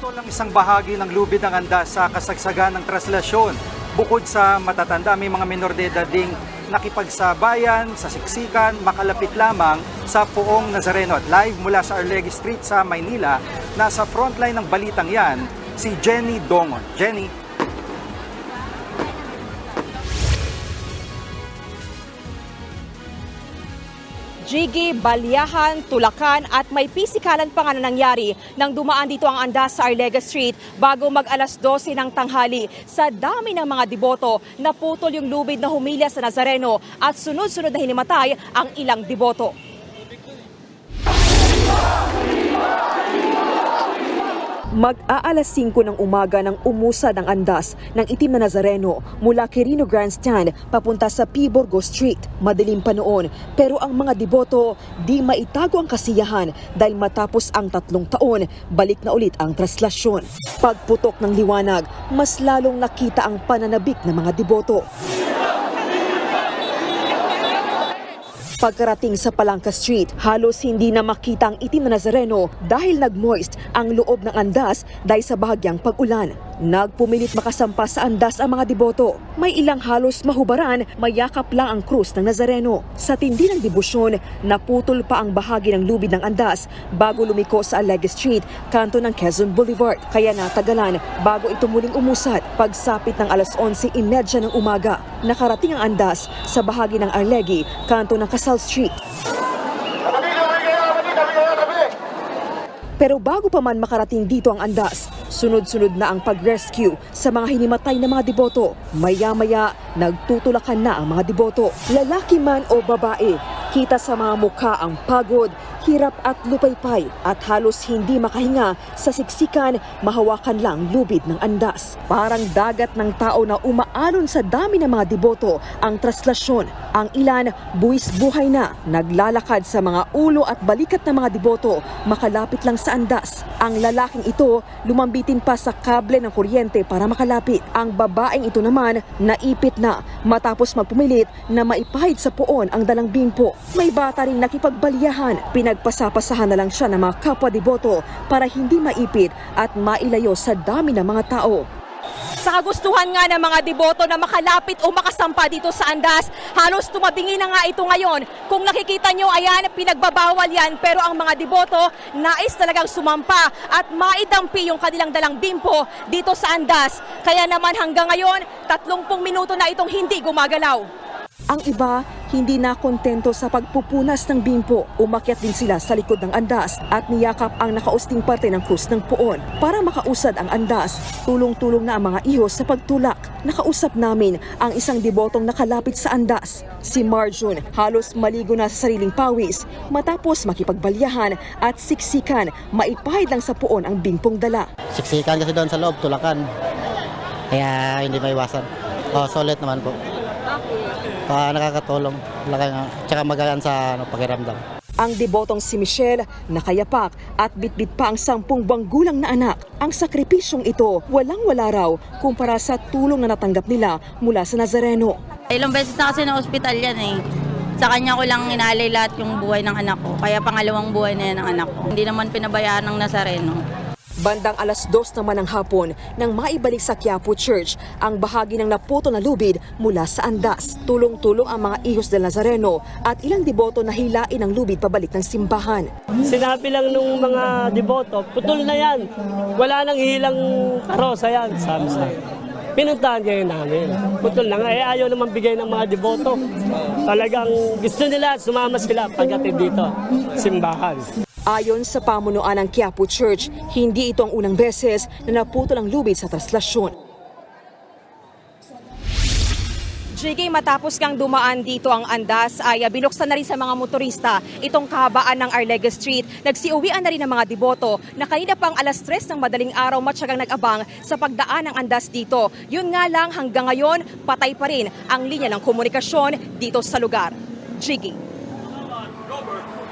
Naputol ang isang bahagi ng lubid ng andas sa kasagsagan ng traslasyon. Bukod sa matatanda, may mga minor de edad ding nakipagsabayan sa siksikan, makalapit lamang sa Puong Nazareno. At live mula sa Arlegui Street sa Maynila, nasa frontline ng balitang yan, si Jenny Dongon. Jenny, Jiggy, Balyahan, Tulakan at may pisikalan pa nga na nangyari nang dumaan dito ang andas sa Arlega Street bago mag alas 12 ng tanghali. Sa dami ng mga deboto, naputol yung lubid na humilya sa Nazareno at sunod-sunod na hinimatay ang ilang deboto. Mag-aalas 5 ng umaga nang umusad ang andas ng itim na Nazareno mula Quirino Grandstand papunta sa P. Borgo Street. Madilim pa noon pero ang mga deboto di maitago ang kasiyahan dahil matapos ang tatlong taon, balik na ulit ang traslasyon. Pagputok ng liwanag, mas lalong nakita ang pananabik ng mga deboto. Pagkarating sa Palangka Street, halos hindi na makita ang itim na Nazareno dahil nag-moist ang loob ng andas dahil sa bahagyang pag-ulan. Nagpumilit makasampa sa andas ang mga deboto. May ilang halos mahubaran, mayakap lang ang krus ng Nazareno. Sa tindi ng debosyon, naputol pa ang bahagi ng lubid ng andas bago lumiko sa Alegre Street, kanto ng Quezon Boulevard. Kaya natagalan bago ito muling umusad. Pagsapit ng alas 11.30 ng umaga, nakarating ang andas sa bahagi ng Arlegui, kanto ng Casal Street. Pero bago pa man makarating dito ang andas, sunod-sunod na ang pag-rescue sa mga hinimatay na mga deboto. Maya-maya, nagtutulakan na ang mga deboto. Lalaki man o babae, kita sa mga mukha ang pagod, hirap at lupaypay at halos hindi makahinga sa siksikan, mahawakan lang lubid ng andas. Parang dagat ng tao na umaalon sa dami ng mga deboto ang traslasyon. Ang ilan, buwis buhay na, naglalakad sa mga ulo at balikat ng mga deboto, makalapit lang sa andas. Ang lalaking ito, lumambitin pa sa kable ng kuryente para makalapit. Ang babaeng ito naman, naipit na matapos magpumilit na maipahid sa puon ang dalang bimpo. May bata rin nakipagbalyahan, pinagpasapasahan na lang siya ng mga kapwa deboto para hindi maipit at mailayo sa dami ng mga tao. Sa kagustuhan nga ng mga deboto na makalapit o makasampa dito sa Andas, halos tumabingi na nga ito ngayon. Kung nakikita nyo, ayan, pinagbabawal yan. Pero ang mga deboto, nais talagang sumampa at maidampi yung kanilang dalang bimpo dito sa Andas. Kaya naman hanggang ngayon, 30 minuto na itong hindi gumagalaw. Ang iba, hindi na kontento sa pagpupunas ng bimpo. Umakyat din sila sa likod ng andas at niyakap ang nakausting parte ng krus ng puon. Para makausad ang andas, tulong-tulong na ang mga ihos sa pagtulak. Nakausap namin ang isang debotong nakalapit sa andas. Si Marjun halos maligo na sa sariling pawis matapos makipagbalyahan at siksikan maipahid lang sa puon ang bingpong dala. siksikan kasi doon sa loob, tulakan. Kaya hindi maiwasan. Oh, solid naman po. Pa nakakatulong. Laki nga. Tsaka magaan sa ano, pakiramdam. Ang debotong si Michelle, nakayapak at bitbit pa ang sampung buwang gulang na anak. Ang sakripisyong ito, walang-wala raw kumpara sa tulong na natanggap nila mula sa Nazareno. Ilang beses na kasi na ospital yan eh. Sa kanya ko lang inalay lahat yung buhay ng anak ko. Kaya pangalawang buhay na yan ng anak ko. Hindi naman pinabayaan ng Nazareno. Bandang alas dos naman ng hapon nang maibalik sa Quiapo Church ang bahagi ng naputo na lubid mula sa andas. Tulong-tulong ang mga ihos del Nazareno at ilang deboto na hilain ang lubid pabalik ng simbahan. Sinabi lang nung mga deboto, putol na yan. Wala nang hilang karosa yan, sabi sa. Pinuntahan kayo namin. Putol na nga. Eh, ayaw naman bigay ng mga deboto. Talagang gusto nila, sumama sila pagdating dito, simbahan. Ayon sa pamunuan ng Quiapo Church, hindi ito ang unang beses na naputol ang lubid sa traslasyon. JK, matapos kang dumaan dito ang andas ay binuksan na rin sa mga motorista itong kahabaan ng Arlega Street. Nagsiuwian na rin ng mga deboto na kanina pang alas 3 ng madaling araw matyagang nag-abang sa pagdaan ng andas dito. Yun nga lang hanggang ngayon, patay pa rin ang linya ng komunikasyon dito sa lugar. JK.